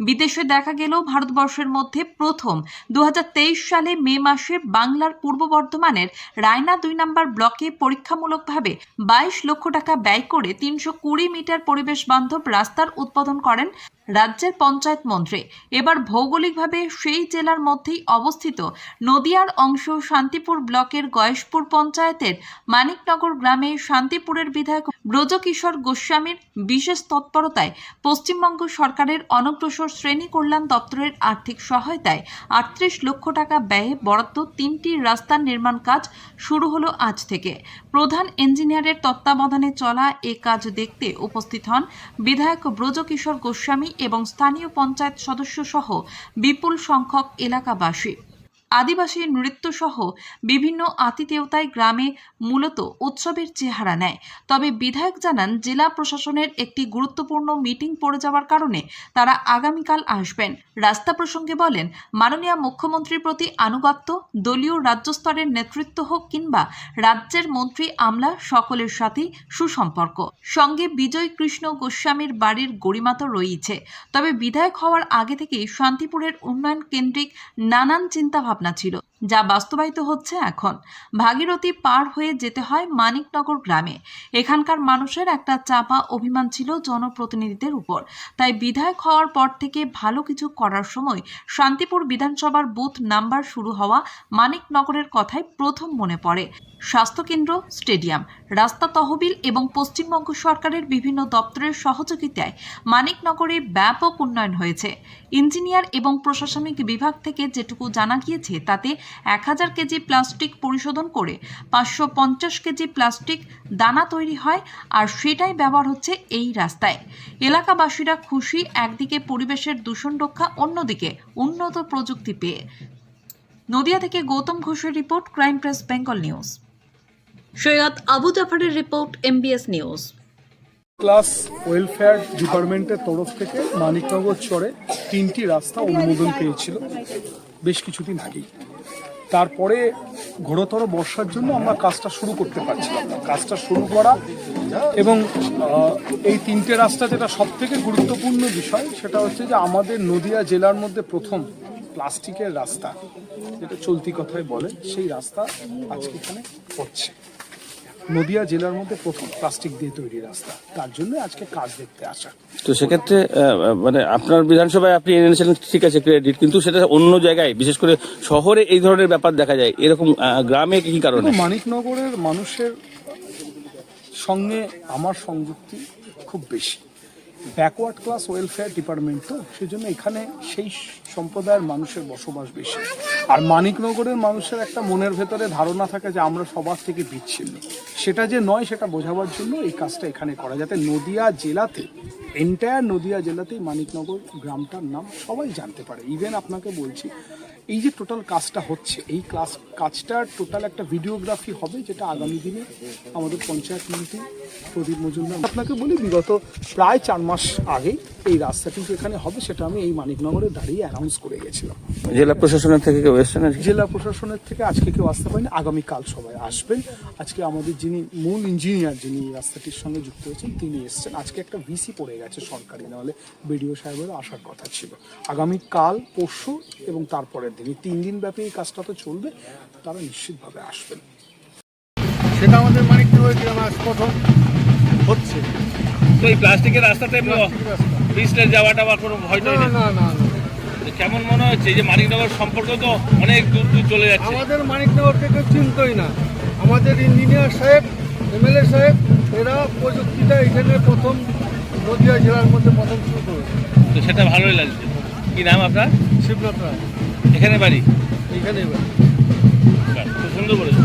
বিদেশে দেখা গেলেও ভারতবর্ষের মধ্যে প্রথম। দুহাজার তেইশ সালে মে মাসে বাংলার পূর্ব বর্ধমানের রায়না দুই নম্বর ব্লকে পরীক্ষামূলকভাবে বাইশ লক্ষ টাকা ব্যয় করে তিনশো কুড়ি মিটার পরিবেশ বান্ধব রাস্তার উদ্বোধন করেন রাজ্যের পঞ্চায়েত মন্ত্রী। এবার ভৌগোলিকভাবে সেই জেলার মধ্যেই অবস্থিত নদিয়ার অংশ শান্তিপুর ব্লকের গয়েশপুর পঞ্চায়েতের মানিকনগর গ্রামে শান্তিপুরের বিধায়ক ব্রজকিশোর গোস্বামীর বিশেষ তৎপরতায় পশ্চিমবঙ্গ সরকারের অনগ্রসর শ্রেণি কল্যাণ দপ্তরের আর্থিক সহায়তায় আটত্রিশ লক্ষ টাকা ব্যয়ে বরাদ্দ তিনটি রাস্তার নির্মাণ কাজ শুরু হলো আজ থেকে। প্রধান ইঞ্জিনিয়ারের তত্ত্বাবধানে চলা এ কাজ দেখতে উপস্থিত হন বিধায়ক ব্রজকিশোর গোস্বামী এবং স্থানীয় পঞ্চায়েত সদস্য সহ বিপুল সংখ্যক এলাকাবাসী। আদিবাসী নৃত্য সহ বিভিন্ন আতিথেয়তায় গ্রামে মূলত উৎসবের চেহারা নেয়। তবে বিধায়ক জানান, জেলা প্রশাসনের একটি গুরুত্বপূর্ণ মিটিং পড়ে যাওয়ার কারণে তারা আগামীকাল আসবেন। রাস্তা প্রসঙ্গে বলেন, মাননীয় মুখ্যমন্ত্রীর প্রতি আনুগত্য, দলীয় রাজ্য স্তরের নেতৃত্ব হোক কিংবা রাজ্যের মন্ত্রী আমলা, সকলের সাথেই সুসম্পর্ক। সঙ্গে বিজয় কৃষ্ণ গোস্বামীর বাড়ির গরিমা তো রয়েছে। তবে বিধায়ক হওয়ার আগে থেকেই শান্তিপুরের উন্নয়ন কেন্দ্রিক নানান চিন্তাভাবনা ছিল, যা বাস্তবায়িত হচ্ছে এখন। ভাগীরথী পার হয়ে যেতে হয় মানিকনগর গ্রামে। এখানকার মানুষের একটা চাপা অভিমান ছিল জনপ্রতিনিধিদের উপর। তাই বিধায়ক হওয়ার পর থেকে ভালো কিছু করার সময় শান্তিপুর বিধানসভার বুথ নাম্বার শুরু হওয়া মানিকনগরের কথাই প্রথম মনে পড়ে। স্বাস্থ্যকেন্দ্র, স্টেডিয়াম, রাস্তা তহবিল এবং পশ্চিমবঙ্গ সরকারের বিভিন্ন দপ্তরের সহযোগিতায় মানিকনগরে ব্যাপক উন্নয়ন হয়েছে। ইঞ্জিনিয়ার এবং প্রশাসনিক বিভাগ থেকে যেটুকু জানা গিয়েছে, তাতে এক হাজার কেজি প্লাস্টিক পরিশোধন করে পাঁচশো পঞ্চাশ কেজি প্লাস্টিক দানা তৈরি হয় আর সেটাই ব্যবহার হচ্ছে এই রাস্তায়। এলাকাবাসীরা খুশি, একদিকে পরিবেশের দূষণ রক্ষা, অন্যদিকে উন্নত প্রযুক্তি পেয়ে। নদিয়া থেকে গৌতম ঘোষের report, crime press, Bengal news. Syed Abu জাফরের report MBS news class welfare ডিপার্টমেন্টের তরফ থেকে মানিকনগর চরে তিনটি রাস্তা অনুমোদন পেয়েছিল বেশ কিছুদিন আগেই। তারপরে ঘোরতর বর্ষার জন্য আমরা কাজটা শুরু করতে পারছিলাম কাজটা শুরু করা এবং এই তিনটে রাস্তা যেটা সব থেকে গুরুত্বপূর্ণ বিষয়, সেটা হচ্ছে যে আমাদের নদিয়া জেলার মধ্যে প্রথম প্লাস্টিকের রাস্তা, যেটা চলতি কথায় বলে, সেই রাস্তা আজকে এখানে হচ্ছে। নদিয়া জেলার মধ্যে প্রথম প্লাস্টিক দিয়ে তৈরি রাস্তা। তার জন্য আজকে কাজ দেখতে আসা। তো সেক্ষেত্রে মানে আপনার বিধানসভায় আপনি এনেছিলেন ঠিক আছে ক্রেডিট কিন্তু সেটা অন্য জায়গায় বিশেষ করে শহরে এই ধরনের ব্যাপার দেখা যায়। এরকম গ্রামে কি কারণে? মানিকনগরের মানুষের সঙ্গে আমার সংযুক্তি খুব বেশি। ব্যাকওয়ার্ড ক্লাস ওয়েলফেয়ার ডিপার্টমেন্ট তো, সেজন্য এখানে সেই সম্প্রদায়ের মানুষের বসবাস বেশি। আর মানিকনগরের মানুষের একটা মনের ভেতরে ধারণা থাকে যে আমরা সবার থেকে বিচ্ছিন্ন। সেটা যে নয়, সেটা বোঝাবার জন্য এই কাজটা এখানে করা যাতে নদিয়া জেলাতে এন্টায়ার নদিয়া জেলাতেই মানিকনগর গ্রামটার নাম সবাই জানতে পারে। ইভেন আপনাকে বলছি এই যে টোটাল কাজটা হচ্ছে, এই ক্লাস কাজটার টোটাল একটা ভিডিওগ্রাফি হবে যেটা আগামী দিনে আমাদের পঞ্চায়েত মন্ত্রী প্রদীপ মজুমদার। আপনাকে বলি, বিগত প্রায় চার মাস আগেই এই রাস্তাটি যেখানে হবে সেটা আমি এই মানিকনগরে দাঁড়িয়ে অ্যানাউন্স করে গেছিলাম। জেলা প্রশাসনের থেকে কেউ এসছেন? জেলা প্রশাসনের থেকে আজকে কেউ আসতে পারেনি আগামীকাল সবাই আসবেন। আজকে আমাদের যিনি মূল ইঞ্জিনিয়ার যিনি এই রাস্তাটির সঙ্গে যুক্ত হয়েছেন তিনি এসছেন। আজকে একটা ভিসি পড়ে গেছে সরকারি নাহলে বিডিও সাহেবেরও আসার কথা ছিল। আগামীকাল পরশু এবং তারপরের দিন এই তিন দিন ব্যাপী এই কাজটা তো চলবে তারা নিশ্চিতভাবে আসবেন। সেটা আমাদের মানিকনগর গ্রামে আজ প্রথম হচ্ছে। তো এই প্লাস্টিকের রাস্তাতে রাস্তা। পিছলে যাওয়াটা বা কোনো ভয় না না না কেমন মনে হচ্ছে যে মানিকনগর সম্পর্ক তো অনেক দূর দূর চলে যাচ্ছে? আমাদের মানিকনগরকে কেউ চিনতই না। আমাদের ইঞ্জিনিয়ার সাহেব এমএলএ সাহেব এরা প্রযুক্তিটা এখানে প্রথম নদিয়া জেলার মধ্যে প্রথম শুরু করেছে। তো সেটা ভালোই লাগছে। কি নাম আপনার? শিবনাথ রায়। এখানে বাড়ি? এবার খুব সুন্দর করেছে